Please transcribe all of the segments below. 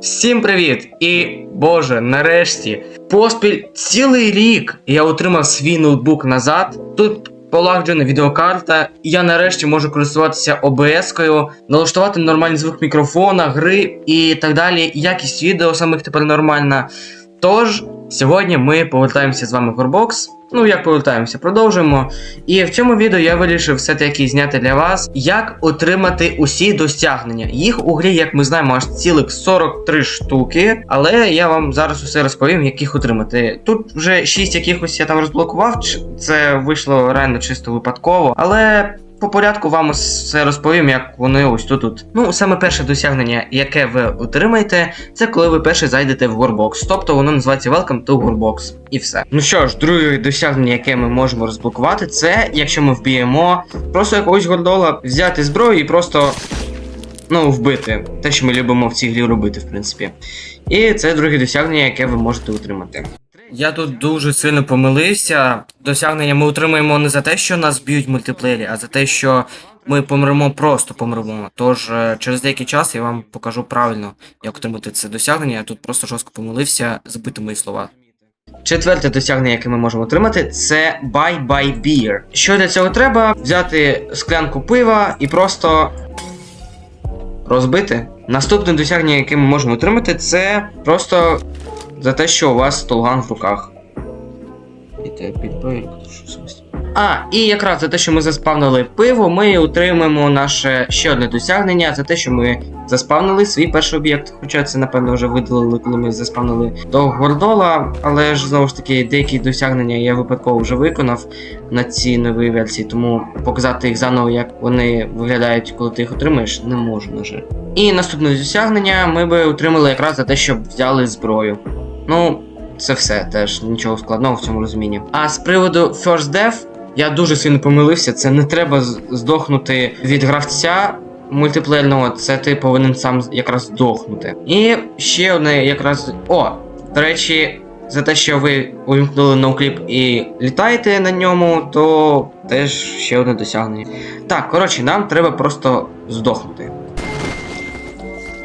Всім привіт! І боже, нарешті, поспіль цілий рік я отримав свій ноутбук назад. Тут полагоджена відеокарта, я нарешті можу користуватися ОБС-кою, налаштувати нормальний звук мікрофона, гри і так далі. Якість відео самих тепер нормальна. Тож, сьогодні ми повертаємося з вами в Gorbox. Ну, як повертаємося, продовжуємо. І в цьому відео я вирішив все-таки зняти для вас, як отримати усі досягнення. Їх у грі, як ми знаємо, аж цілих 43 штуки. Але я вам зараз усе розповім, як їх отримати. Тут вже 6 якихось я там розблокував, це вийшло реально чисто випадково. Але. По порядку вам все розповім, як вони ось тут. Ну, саме перше досягнення, яке ви отримаєте, це коли ви перше зайдете в Warbox. Тобто воно називається Welcome to Warbox. І все. Ну що ж, друге досягнення, яке ми можемо розблокувати, це якщо ми вб'ємо просто якогось гордола, взяти зброю і просто ну, вбити. Те, що ми любимо в цій грі робити, в принципі. І це друге досягнення, яке ви можете отримати. Я тут дуже сильно помилився. Досягнення ми отримаємо не за те, що нас б'ють в мультиплеєрі, а за те, що ми помремо, просто помремо. Тож е, через деякий час я вам покажу правильно, як отримати це досягнення. Я тут просто жорстко помилився, забити мої слова. Четверте досягнення, яке ми можемо отримати, це Buy Buy Beer. Що для цього треба? Взяти склянку пива і просто розбити. Наступне досягнення, яке ми можемо отримати, це просто за те, що у вас толган в руках. А, і якраз за те, що ми заспавнили пиво, ми отримаємо наше ще одне досягнення за те, що ми заспавнили свій перший об'єкт. Хоча це, напевно, вже видалили, коли ми заспавнили того гордола. Але ж знову ж таки, деякі досягнення я випадково вже виконав на цій новій версії, тому показати їх заново, як вони виглядають, коли ти їх отримаєш, не можу, на жаль. І наступне досягнення ми би отримали якраз за те, щоб взяли зброю. Ну, це все теж нічого складного в цьому розумінні. А з приводу First Death, я дуже сильно помилився. Це не треба здохнути від гравця мультиплеєрного, це ти повинен сам якраз здохнути. І ще одне якраз. О, до речі, за те, що ви увімкнули ноукліп і літаєте на ньому, то теж ще одне досягнення. Так, коротше, нам треба просто здохнути.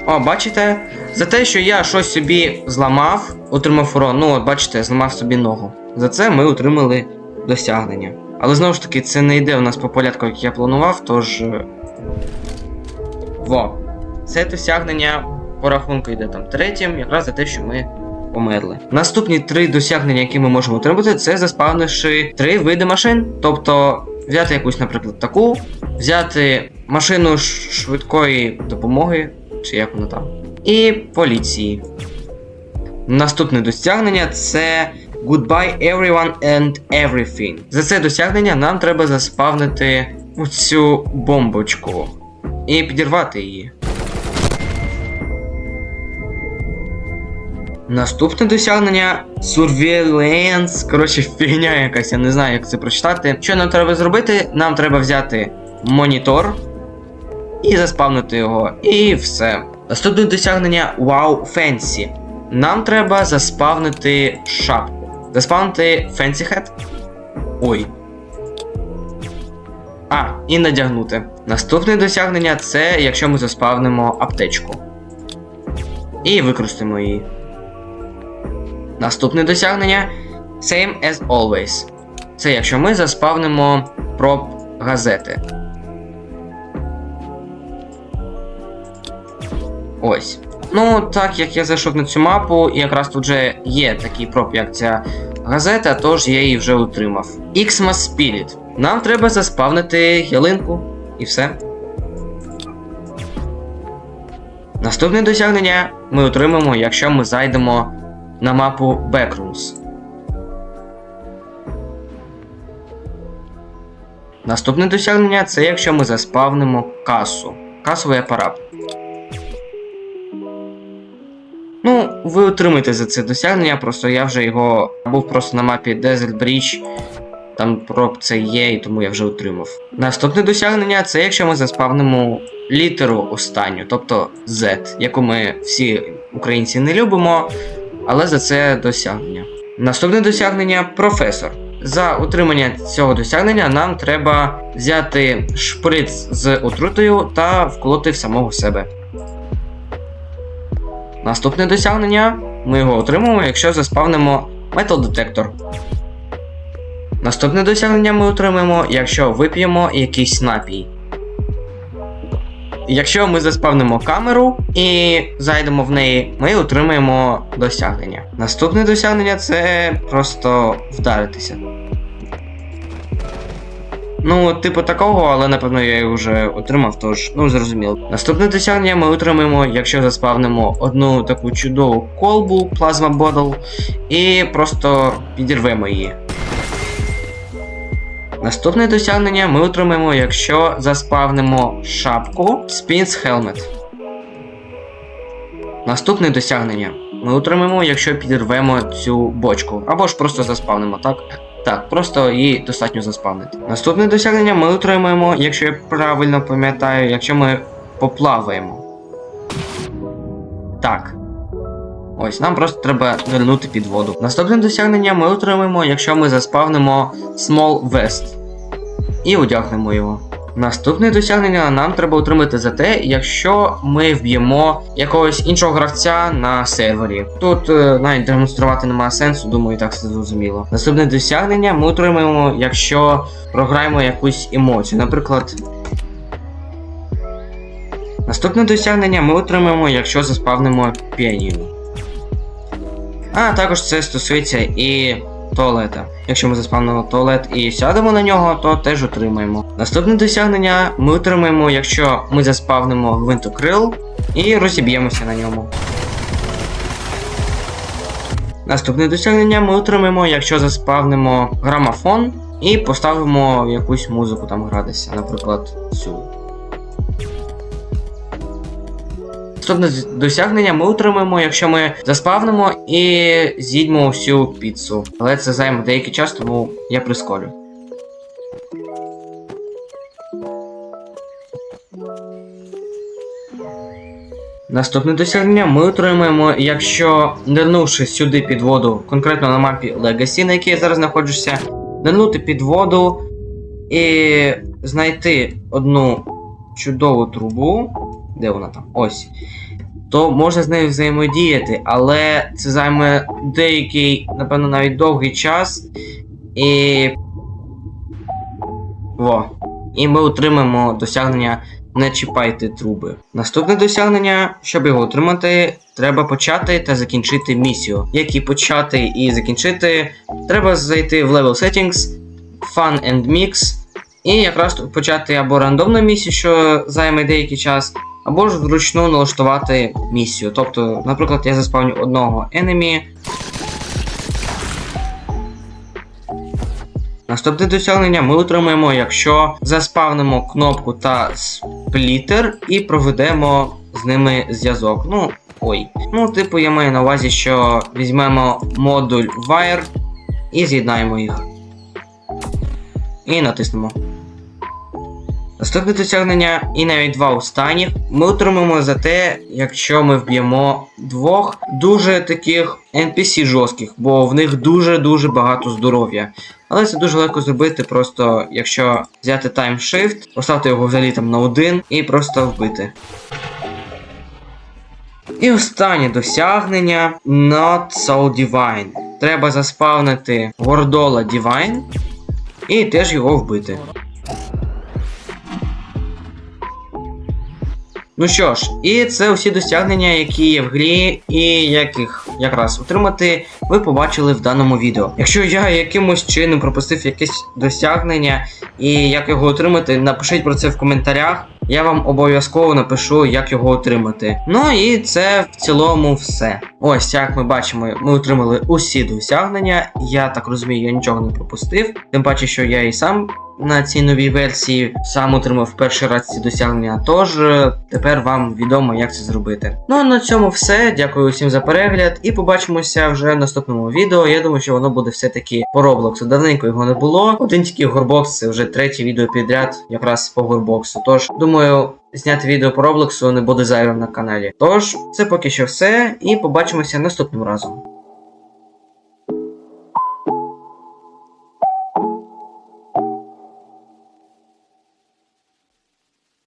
О, бачите? За те, що я щось собі зламав, отримав урон. Ну, от бачите, зламав собі ногу. За це ми отримали досягнення. Але знову ж таки, це не йде у нас по порядку, як я планував, тож. е, Во. Це досягнення по рахунку йде там третім, якраз за те, що ми померли. Наступні три досягнення, які ми можемо отримати, це заспавнивши три види машин. Тобто взяти якусь, наприклад, таку, взяти машину швидкої допомоги, чи як воно там, і поліції. Наступне досягнення це Goodbye everyone and everything. За це досягнення нам треба заспавнити цю бомбочку і підірвати її. Наступне досягнення Surveillance. Коротше, фігня якась, я не знаю, як це прочитати. Що нам треба зробити? Нам треба взяти монітор і заспавнити його. І все. Наступне досягнення Wow Fancy. Нам треба заспавнити шапку. Заспавнити Fancy Hat. Ой. А, і надягнути. Наступне досягнення це якщо ми заспавнимо аптечку. І використаємо її. Наступне досягнення Same as always. Це якщо ми заспавнимо проб газети. Ось. Ну, так як я зайшов на цю мапу, і якраз тут вже є такий проб, як ця газета, тож я її вже отримав. Xmas Spirit. Нам треба заспавнити ялинку і все. Наступне досягнення ми отримаємо, якщо ми зайдемо на мапу Backrooms. Наступне досягнення це якщо ми заспавнимо касу. Касовий апарат. Ви отримаєте за це досягнення, просто я вже його був просто на мапі Desert Bridge. Там проб це є, і тому я вже отримав. Наступне досягнення це якщо ми заспавнимо літеру останню, тобто Z, яку ми всі українці не любимо, але за це досягнення. Наступне досягнення професор. За отримання цього досягнення нам треба взяти шприц з отрутою та вколоти в самого себе. Наступне досягнення ми його отримаємо, якщо заспавнимо метал-детектор. Наступне досягнення ми отримаємо, якщо вип'ємо якийсь напій. Якщо ми заспавнимо камеру і зайдемо в неї, ми отримаємо досягнення. Наступне досягнення це просто вдаритися. Ну, типу такого, але напевно я його вже отримав, тож, ну зрозуміло. Наступне досягнення ми отримаємо, якщо заспавнимо одну таку чудову колбу Plasma Bottle і просто підірвемо її. Наступне досягнення ми отримаємо, якщо заспавнимо шапку Spins Helmet. Наступне досягнення ми отримаємо, якщо підірвемо цю бочку. Або ж просто заспавнимо, так? Так, просто її достатньо заспавнити. Наступне досягнення ми отримаємо, якщо я правильно пам'ятаю, якщо ми поплаваємо. Так. Ось, нам просто треба вернути під воду. Наступне досягнення ми отримаємо, якщо ми заспавнимо Small Vest. І одягнемо його. Наступне досягнення нам треба отримати за те, якщо ми вб'ємо якогось іншого гравця на сервері. Тут е, навіть демонструвати немає сенсу, думаю, так все зрозуміло. Наступне досягнення ми отримаємо, якщо програємо якусь емоцію. Наприклад. Наступне досягнення ми отримаємо, якщо заспавнимо піаніно. А також це стосується і туалета. Якщо ми заспавнимо туалет і сядемо на нього, то теж отримаємо. Наступне досягнення ми отримаємо, якщо ми заспавнимо гвинтокрил і розіб'ємося на ньому. Наступне досягнення ми отримаємо, якщо заспавнимо грамофон і поставимо якусь музику там гратися, наприклад, цю. Наступне досягнення ми отримаємо, якщо ми заспавнимо і з'їдемо всю піцу. Але це займе деякий час, тому я прискорю. Наступне досягнення ми отримаємо, якщо нирнувши сюди під воду, конкретно на мапі Legacy, на якій я зараз знаходжуся, нирнути під воду і знайти одну чудову трубу. Де вона там? Ось. То можна з нею взаємодіяти, але це займе деякий, напевно, навіть довгий час. І. Во. І ми отримаємо досягнення не чіпайте труби. Наступне досягнення, щоб його отримати, треба почати та закінчити місію. Як і почати і закінчити, треба зайти в Level Settings, Fun and Mix, і якраз почати або рандомну місію, що займе деякий час, або ж вручну налаштувати місію. Тобто, наприклад, я заспавню одного enemy. Наступне досягнення ми отримаємо, якщо заспавнимо кнопку та сплітер і проведемо з ними зв'язок. Ну, ой. Ну, типу, я маю на увазі, що візьмемо модуль Wire і з'єднаємо їх. І натиснемо. Наступне досягнення і навіть два останніх ми отримаємо за те, якщо ми вб'ємо двох дуже таких NPC жорстких, бо в них дуже-дуже багато здоров'я. Але це дуже легко зробити, просто якщо взяти Shift, поставити його взагалі там на один і просто вбити. І останнє досягнення Not So Divine. Треба заспавнити Гордола Divine і теж його вбити. Ну що ж, і це усі досягнення, які є в грі, і як їх якраз отримати, ви побачили в даному відео. Якщо я якимось чином пропустив якесь досягнення і як його отримати, напишіть про це в коментарях. Я вам обов'язково напишу, як його отримати. Ну і це в цілому все. Ось як ми бачимо, ми отримали усі досягнення. Я так розумію, я нічого не пропустив. Тим паче, що я і сам на цій новій версії сам отримав перший раз ці досягнення. Тож е, тепер вам відомо, як це зробити. Ну а на цьому все. Дякую усім за перегляд і побачимося вже в наступному відео. Я думаю, що воно буде все-таки по Роблоксу. Давненько його не було. Один тільки Горбокс, це вже третє відео підряд, якраз по Горбоксу. Тож думаю. Зняти відео по Роблоксу не буде зайвим на каналі. Тож, це поки що все, і побачимося наступним разом.